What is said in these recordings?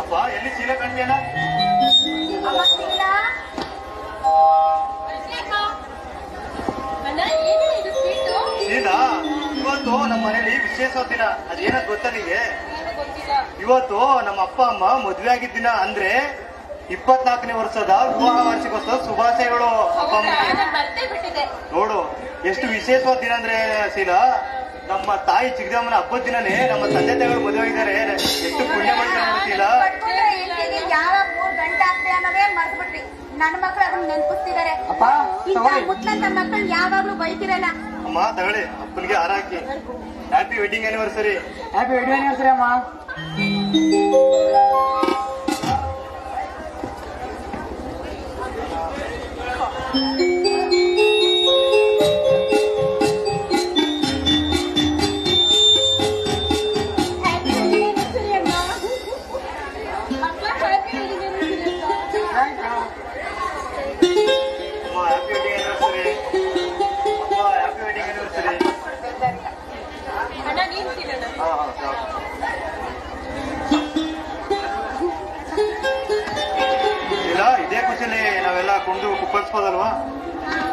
ಅಪ್ಪ ಎಲ್ಲಿ ಚೀಲ ಕಣ್ಗೆನ ಚೀಲ? ಇವತ್ತು ನಮ್ಮ ಮನೇಲಿ ವಿಶೇಷ ದಿನ. ಅದೇನ ಗೊತ್ತಾ ನಿಂಗೆ? ಇವತ್ತು ನಮ್ಮ ಅಪ್ಪ ಅಮ್ಮ ಮದ್ವೆ ಆಗಿದ್ದ ದಿನ ಅಂದ್ರೆ ಇಪ್ಪತ್ನಾಲ್ಕನೇ ವರ್ಷದ ವಿವಾಹ ವಾರ್ಷಿಕೋತ್ಸವ ಶುಭಾಶಯಗಳು ಅಪ್ಪ ಅಮ್ಮ. ನೋಡು ಎಷ್ಟು ವಿಶೇಷವಾದ ದಿನ ಅಂದ್ರೆ ಶೀಲಾ? ನಮ್ಮ ತಾಯಿ ಚಿಕ್ಕದಮ್ಮನ ಹಬ್ಬದ ದಿನನೇ ನಮ್ಮ ತಂದೆ ತಾಯಿಗಳು ಮದುವೆ ಆಗಿದ್ದಾರೆ. ಎಷ್ಟು ಪುಣ್ಯ ಮಾಡಿದ್ದಾರೆ ನೋಡು ಶೀಲ ಪಡ್ಕೊಂಡ್ರೆ ಮೂರ್ ಗಂಟೆ ಆಗ್ತದೆ ಅನ್ನೋದೇ ಮರ್ತ್ಬಿಟ್ರಿ ನನ್ನ ಮಕ್ಳು ಅದನ್ನ ನೆನ್ಪಿಸ್ತಿದ್ದಾರೆ. ಅಪ್ಪ ಇಂಥ ತಗೊಳ್ಳಿ. ಮುಟ್ಲಂತ ಮಕ್ಕಳು ಯಾವಾಗ್ಲೂ ಬೈತಿರಲ್ಲ. ಅಮ್ಮ ತಗೊಳ್ಳಿ. ಅಪ್ಪನಿಗೆ ಹಾರ ಹಾಕಿ. Happy wedding anniversary happy wedding anniversary ಅಮ್ಮ. ಕುಂದು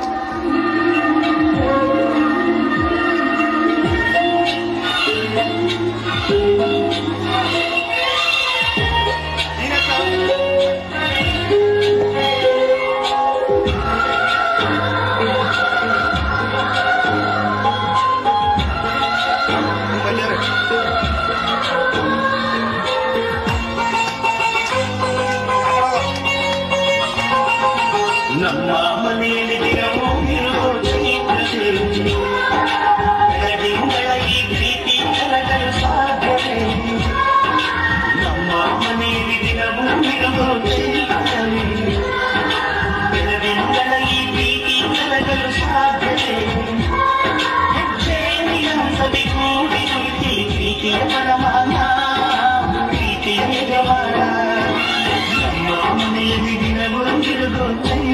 能不能记得我？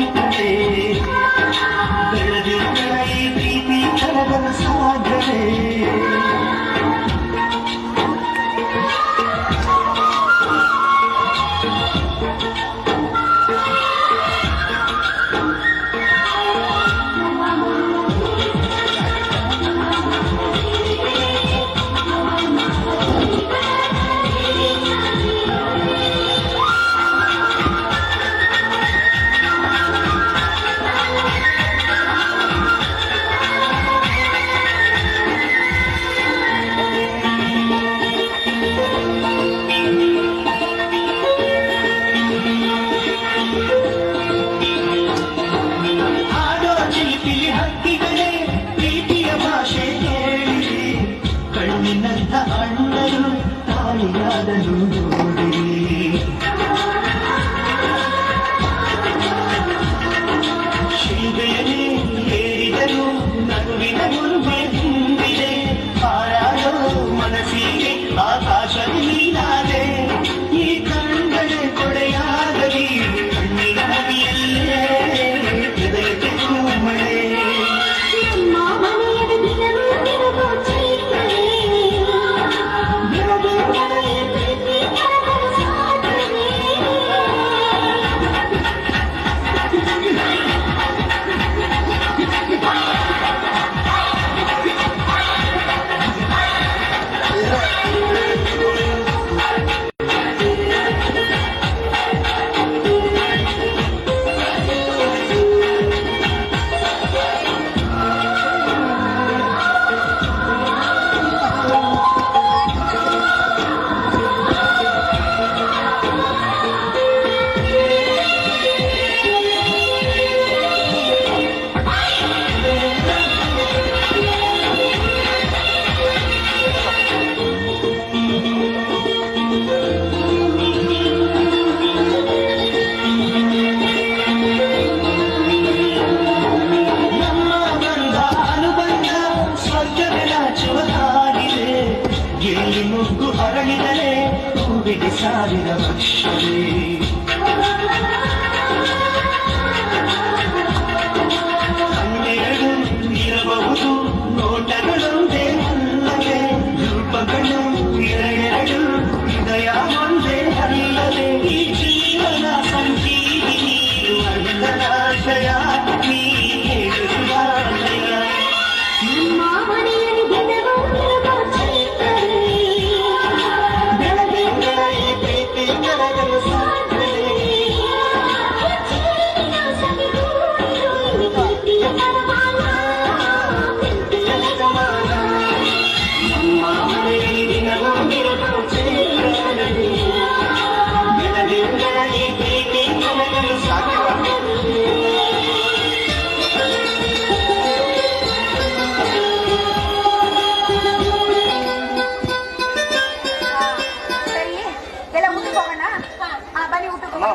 Universe.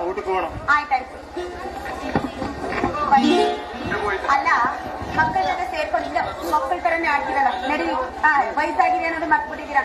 ಕುತ್ಕೋಣ ಆಯ್ತಾಯ್ತು. ಬನ್ನಿ. ಅಲ್ಲ, ಮಕ್ಕಳ ಜೊತೆ ಸೇರ್ಕೊಂಡಿಲ್ಲ ಮಕ್ಕಳ ತರನೇ ಆಡ್ತಿರಲ್ಲ ನಡೀರಿ ಹಾ ವಯಸ್ಸಾಗಿದೆ ಅನ್ನೋದು ಮರ್ತ್ಬಿಟ್ಟಿದ್ದೀರಾ?